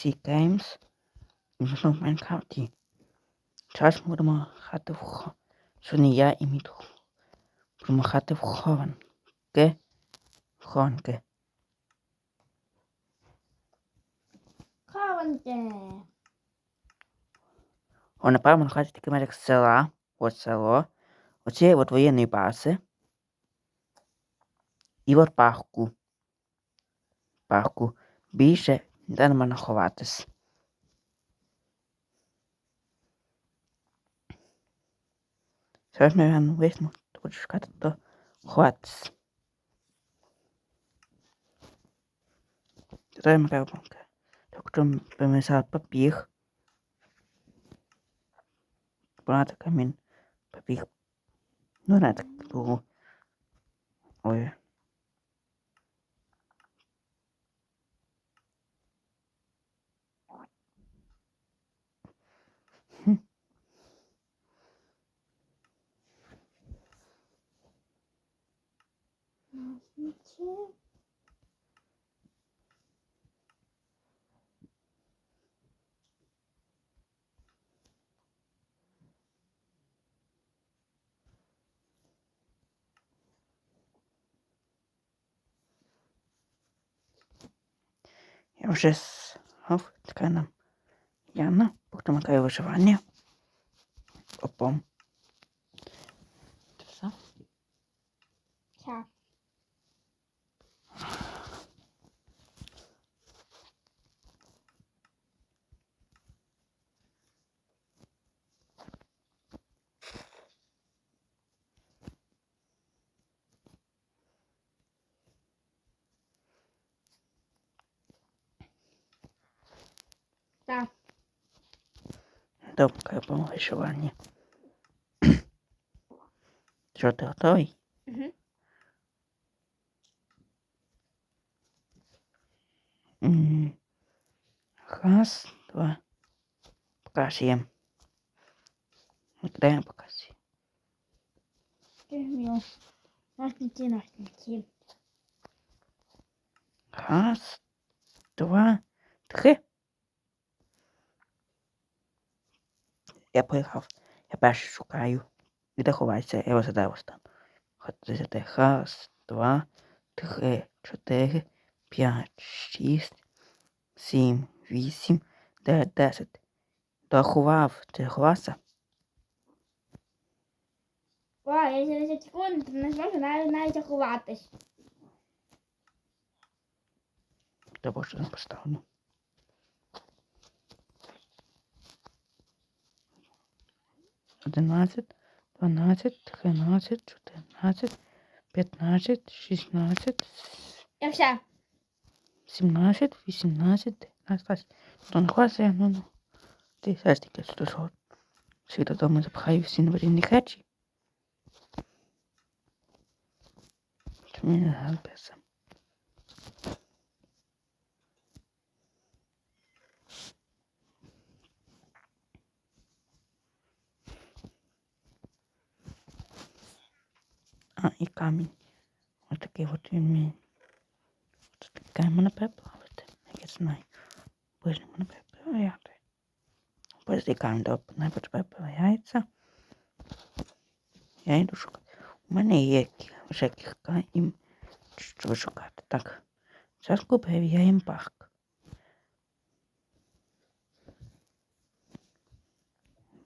PC Games. В Майнкрафті. Зараз ми будемо грати в. Сьогодні я і мій друг. Будемо грати в хованки. Хованки. Хованки. О, напевно, грати таке як села. От село. Оці от воєнні бази. І от парку. Парку. Більше ніде не можна ховатись. Зараз ми рано вийдемо, то буду шукати то ховатись. Зараз ми робимо. Тобто ми взяли папір. Брати камінь. Папір. Ну, не так було. Ой. Я вже згав, така нам Яна, макає виживання. Опом. Ти все? Так. Так. Добре, я по виживанні. Що, ти готовий? Угу. Раз, два. Показуємо. Де я показую? Мил. Ножницы, ножницы. Раз, два, три. Я поїхав. Я перший шукаю. І де ховайся, я його задаю остану. Ходити. Раз, два, три, чотири, п'ять, шість, сім, вісім, дев'ять, десять. Дорахував. Ти ховався? О, я через 10 секунд не зможу навіть, навіть заховатись. Треба що там поставлено. Одинадцять, дванадцять, тринадцять, чотирнадцять, п'ятнадцять, шістнадцять, Я все. сімнадцять, вісімнадцять, дев'ятнадцять, двадцять. То не хватає, ну, ну. Ти ж таки що що. Всі додому запхаю всі наварінні речі. Мені не галпеса? А, і камінь. Ось такий от він мій. Ось такий мене переплавити. Я знаю. Боже, мене переплавляти. Цей камінь добре, найбільше переплавляється. Я йду шукати. У мене є вже кілька їм, що шукати. Так. Зараз перевіряємо парк.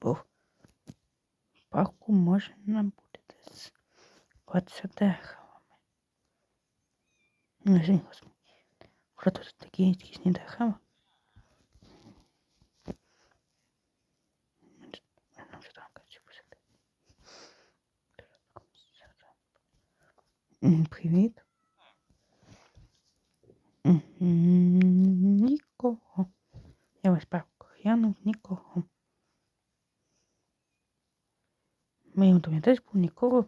Бо в парку може нам бути десь 20 деревами. Ну, извини, господи. Вже тут там кажуть, посидити. М, Привіт. Нікого. Я ось парку глянув, нікого. В моєму домі теж був нікого.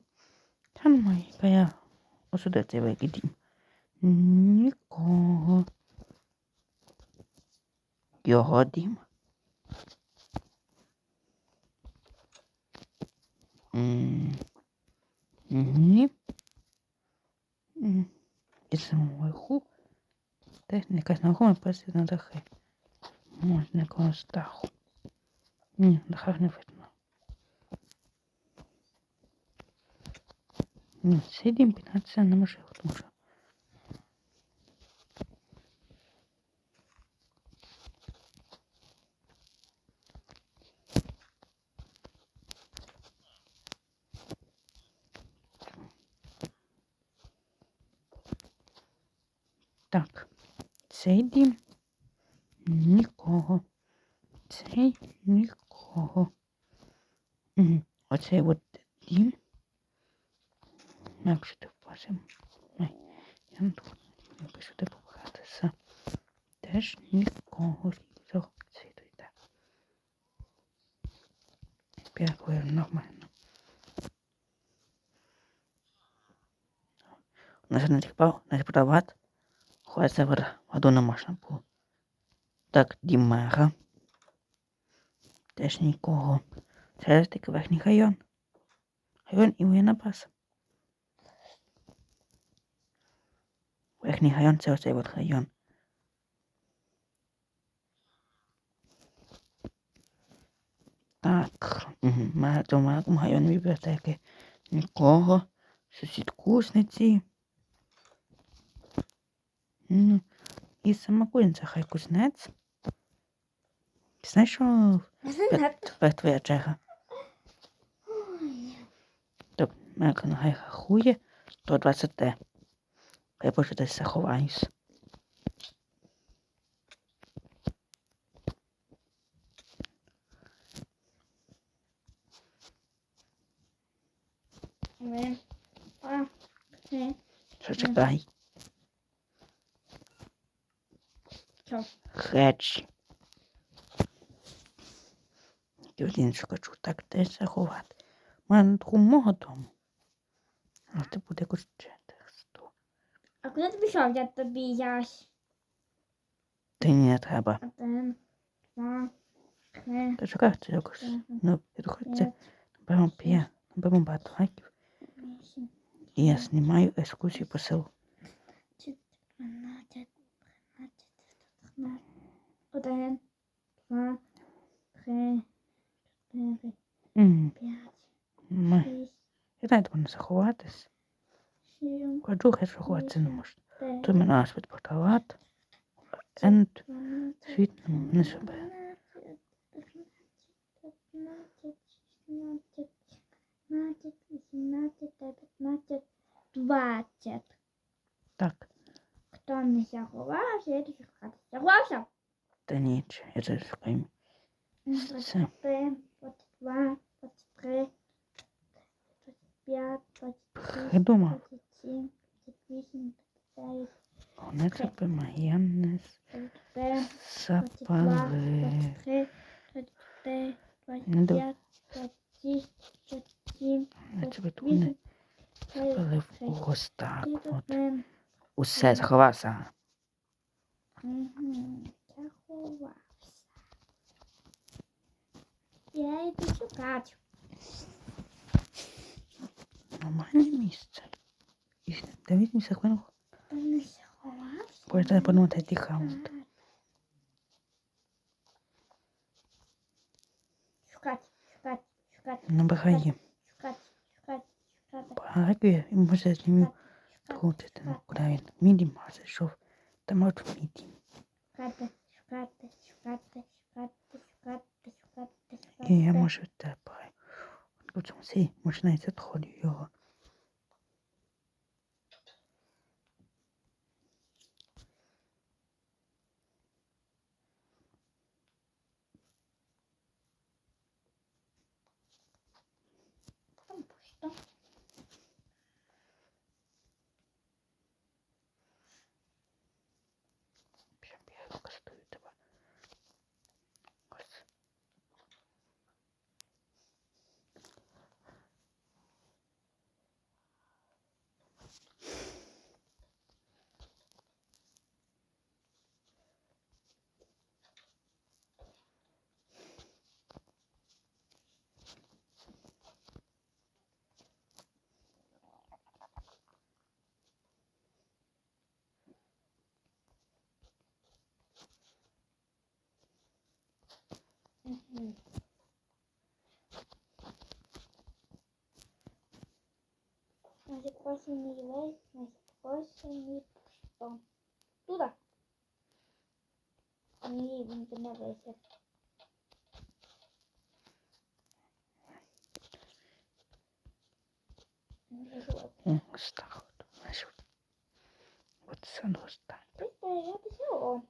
Яка я осюди цей великий дім. Нікого. Його дім. Ні. І самому верху. Техніка знакома працює на дахи. Можна якогось даху. Ні, дахах не видно. Ні, цей дім піднятися неможливо, тому що. Так, цей дім нікого. Цей нікого. Угу. Оцей от. Як сюди впасимо? Ай, я не тут. Як сюди побратися. Теж нікого. Цього світу йде. П'якую нормально. Нас не тікпав, не продавати. Хватиться вода. Воду не можна було. Так, Дімера. Теж нікого. Це ж тільки верхній район. Район і воєнна Верхній район це оцей от район. Так, угу. в цьому районі бібліотеки нікого. Сусід. Ну, і сама кузниця хай кузнець. Ти знаєш, що тепер твоя черга? Так, Мерка нехай рахує до 20. Я просто десь заховаюсь. Що чекай? І один шукачу так десь заховати. У мене у мого дому. А це буде четверсто. А куди ти пішов? Я тобі ясь. Ні, не треба. Один, два, три, Та чекай, це якось. Ну, підходьте. п'ять, Беремо п'є, беремо багато лайків. вісім, І я знімаю екскурсію по селу. дванадцять, тринадцять, чотирнадцять. Один, два, три, чотири, М, п'ять, Ми. шість, Я знаю, де вони заховатись. Кладу, хай не можна. дев'ять, Тут нас відпортувати. Енд світ не себе. 20. Так, Хто не заховався, я дуже хати. Заховався? та ніч, я це шукаю. 21, 22, 23, 25, 26, Придумав. 27, Це майонез 31, 22, запалив. 23, 24, Не до- 25, 26, 27, Я це тут не 28, запалив 30, ось так. От. 31. Усе заховався. Мгм, Заховався. Я йду шукати. Нормальне місце. Ти не заховався? Можете подумати, який хаунт. Шукати, шукати, шукати, Набирає. шукати, шукати, шукати, Багато і може зніму шукати, крутити. Ну, куди він? Мій дім зайшов. Там от мій дім. шукати, шукати, шукати, шукати, шукати, шукати, І я шукати. можу тепер. У цьому цей починається відходу його. Там пусто. Прям я його кастую тебе. Ось. Мгм. Значит, осень не является, значит, осень что? Туда. Не, не понравился. Ось так от. Знаєш, от. От це ось так. Это я все.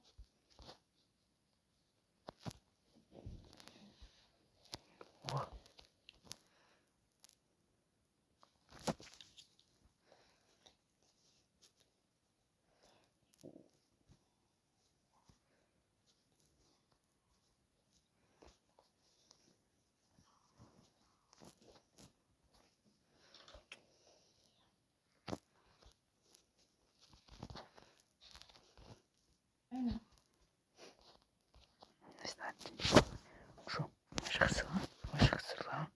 Şu başkası var. Başkası var.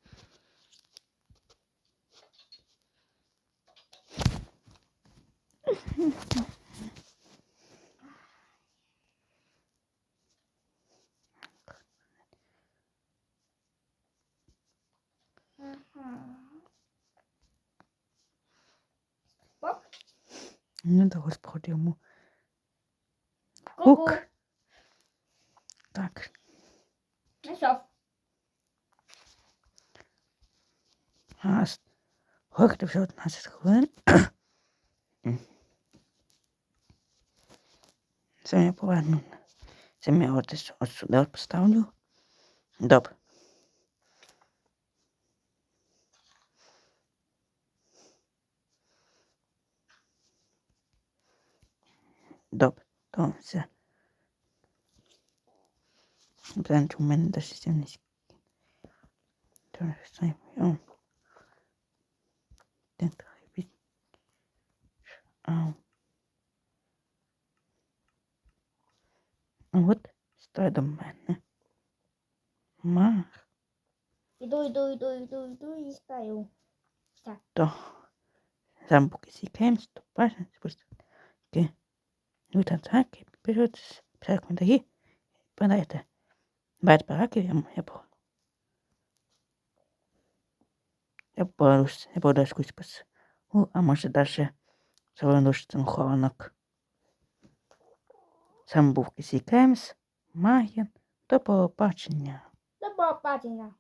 Бак. Энэ дөрөв бүхд юм уу? Гүг. Гурки вже 11 хвилин. Це я поверну. Це я от, ось- сюди от поставлю. Добре. Добре, то все. Зараз у мене до 70. Тож, о. Так, від... А. От, стой до мене. Мах, Іду, іду, іду, іду, іду і стою. то. Сам поки сікаємось, то бачимо, спустити. Ну, та так, і беруть писати коментарі. Подайте. Бать бараків, я, я якусь пис. Ну, а може даже залишити хованок. Сам був Кісі Кемс, Магін, до побачення. До побачення.